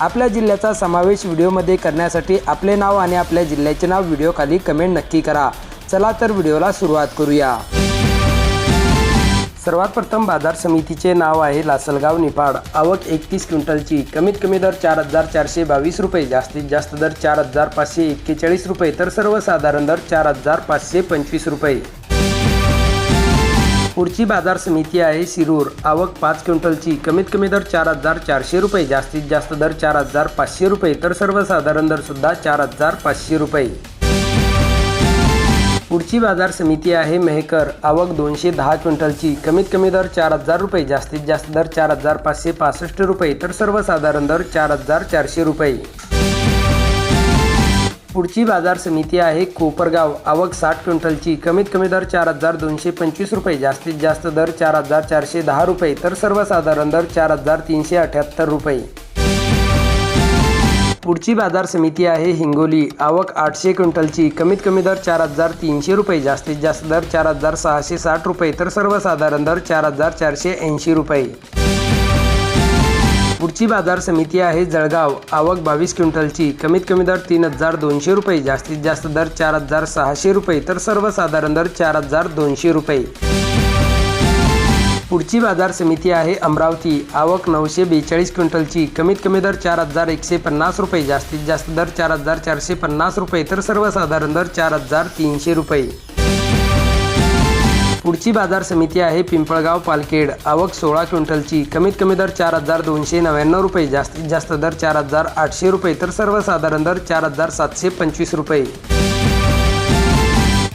आपल्या जिल्ह्याचा समावेश व्हिडिओमध्ये करण्यासाठी आपले नाव आणि आपल्या जिल्ह्याचे नाव व्हिडिओखाली कमेंट नक्की करा. चला तर व्हिडिओला सुरुवात करूया. सर्वात प्रथम बाजार समितीचे नाव आहे लासलगाव निफाड. आवक एकतीस क्विंटलची. कमीत कमी दर चार हजार चारशे बावीस रुपये. जास्तीत जास्त दर चार हजार पाचशे एक्केचाळीस रुपये. तर सर्वसाधारण दर चार हजार पाचशे पंचवीस रुपये. पुढची बाजार समिती आहे शिरूर. आवक पाच क्विंटलची. कमीत कमी दर चार हजार चारशे रुपये. जास्तीत जास्त दर चार हजार पाचशे रुपये. तर सर्वसाधारण दर सुद्धा चार हजार पाचशे रुपये. पुढची बाजार समिती आहे मेहकर. आवक दोनशे दहा क्विंटलची. कमीत कमी दर चार हजार रुपये. जास्तीत जास्त दर चार हजार पाचशे पासष्ट रुपये. तर सर्वसाधारण दर चार हजार चारशे रुपये. पुढची बाजार समिती आहे कोपरगाव. आवक साठ क्विंटलची. कमीत कमी दर चार हजार दोनशे पंचवीस रुपये. जास्तीत जास्त दर चार हजार चारशे दहा रुपये. तर सर्वसाधारण दर चार हजार तीनशे अठ्याहत्तर रुपये. पुढची बाजार समिती आहे हिंगोली. आवक आठशे क्विंटलची. कमीत कमी दर चार हजार तीनशे रुपये. जास्तीत जास्त दर चार हजार सहाशे साठ रुपये. तर सर्वसाधारण दर चार हजार चारशे ऐंशी रुपये. पुढची बाजार समिती आहे जळगाव. आवक बावीस क्विंटलची. कमीत कमी दर तीन हजार दोनशे रुपये. जास्तीत जास्त दर चार हजार सहाशे रुपये. तर सर्वसाधारण दर चार हजार दोनशे रुपये. पुढची बाजार समिती आहे अमरावती. आवक नऊशे बेचाळीस क्विंटलची. कमीत कमी दर चार हजार एकशे पन्नास रुपये. जास्तीत जास्त दर चार हजार चारशे पन्नास रुपये. तर सर्वसाधारण दर चार हजार तीनशे रुपये. पुढची बाजार समिती आहे पिंपळगाव पालखेड. आवक सोळा क्विंटलची. कमीत कमी दर चार हजार दोनशे नव्याण्णव रुपये. जास्तीत जास्त दर चार हजार आठशे रुपये. तर सर्वसाधारण दर चार हजार सातशे पंचवीस रुपये.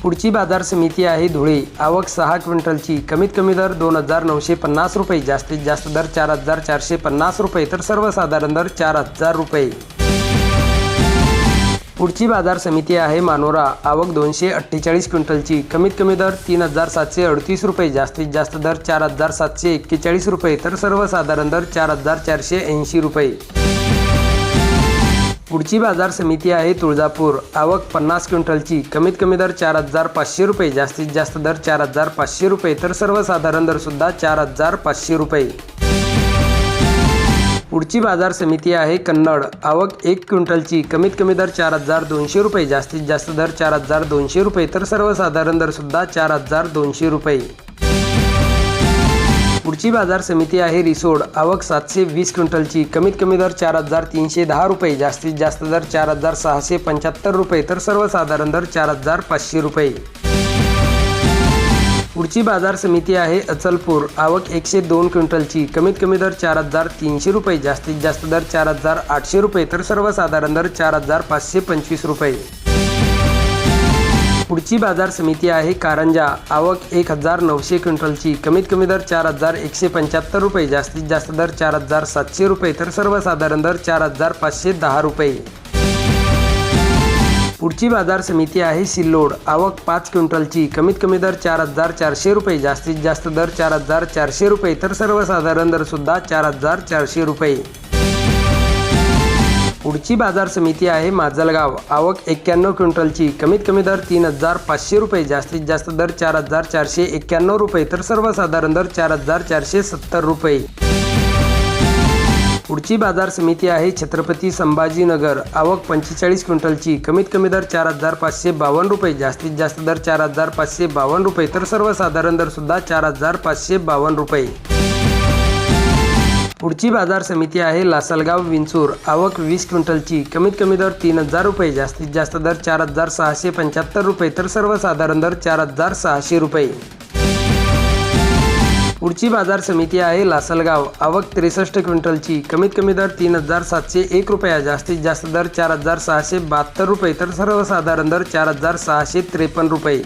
पुढची बाजार समिती आहे धुळे. आवक सहा क्विंटलची. कमीत कमी दर दोन हजार नऊशे पन्नास रुपये. जास्तीत जास्त दर चार हजार चारशे पन्नास रुपये. तर सर्वसाधारण दर चार हजार रुपये. पुढची बाजार समिती आहे मानोरा. आवक दोनशे अठ्ठेचाळीस क्विंटलची. कमीत कमी दर तीन हजार सातशे अडतीस रुपये. जास्तीत जास्त दर चार हजार सातशे एक्केचाळीस रुपये. तर सर्वसाधारण दर चार हजार चारशे ऐंशी रुपये. पुढची बाजार समिती आहे तुळजापूर. आवक पन्नास क्विंटलची. कमीत कमी दर चार हजार पाचशे रुपये. जास्तीत जास्त दर चार हजार पाचशे रुपये. तर सर्वसाधारण दरसुद्धा चार हजार पाचशे रुपये. पुढची बाजार समिती आहे कन्नड. आवक एक क्विंटलची कमीत कमी दर चार हजार दोनशे रुपये जास्तीत जास्त दर चार हजार दोनशे रुपये तर सर्वसाधारण दर सुद्धा चार हजार दोनशे रुपये. पुढची बाजार समिती आहे रिसोड. आवक सातशे वीस क्विंटलची कमीत कमी दर चार हजार तीनशे दहा रुपये जास्तीत जास्त दर चार हजार सहाशे पंच्याहत्तर रुपये तर सर्वसाधारण दर चार हजार पाचशे रुपये. पुढची बाजार समिती आहे अचलपूर. आवक एकशे दोन क्विंटलची. कमीत कमी दर चार हजार तीनशे रुपये जास्तीत जास्त दर चार हजार आठशे रुपये तर सर्वसाधारण दर चार हजार पाचशे पंचवीस रुपये. पुढची बाजार समिती आहे कारंजा. आवक एक हजार नऊशे क्विंटलची. कमीत कमी दर चार हजार एकशे पंच्याहत्तर रुपये जास्तीत जास्त दर चार हजार सातशे रुपये तर सर्वसाधारण दर चार हजार पाचशे दहा रुपये. पुढची बाजार समिती आहे सिल्लोड. आवक पाच क्विंटलची. कमीत कमी दर चार हजार चारशे रुपये. जास्तीत जास्त दर चार हजार चारशे रुपये. तर सर्वसाधारण दर सुद्धा चार हजार चारशे रुपये. पुढची बाजार समिती आहे माजलगाव. आवक एक्क्याण्णव क्विंटलची. कमीत कमी दर तीन हजार पाचशे रुपये. जास्तीत जास्त दर चार हजार चारशे एक्क्याण्णव रुपये. तर सर्वसाधारण दर चार हजार चारशे सत्तर रुपये. पुढची बाजार समिती आहे छत्रपती संभाजीनगर. आवक पंचेचाळीस क्विंटलची. कमीत कमी दर चार हजार पाचशे बावन्न रुपये. जास्तीत जास्त दर चार हजार पाचशे बावन्न रुपये. तर सर्वसाधारण दर सुद्धा चार हजार पाचशे बावन्न रुपये. पुढची बाजार समिती आहे लासलगाव विंचूर. आवक वीस क्विंटलची. कमीत कमी दर तीन हजार रुपये. जास्तीत जास्त दर चार हजार सहाशे पंच्याहत्तर रुपये. तर सर्वसाधारण दर चार हजार सहाशे रुपये. पुढची बाजार समिती आहे लासलगाव. आवक त्रेसष्ट क्विंटलची. कमीत कमी दर तीन हजार सातशे एक रुपया जास्तीत जास्त दर चार हजार सहाशे बहात्तर रुपये तर सर्वसाधारण दर चार हजार सहाशे त्रेपन्न रुपये.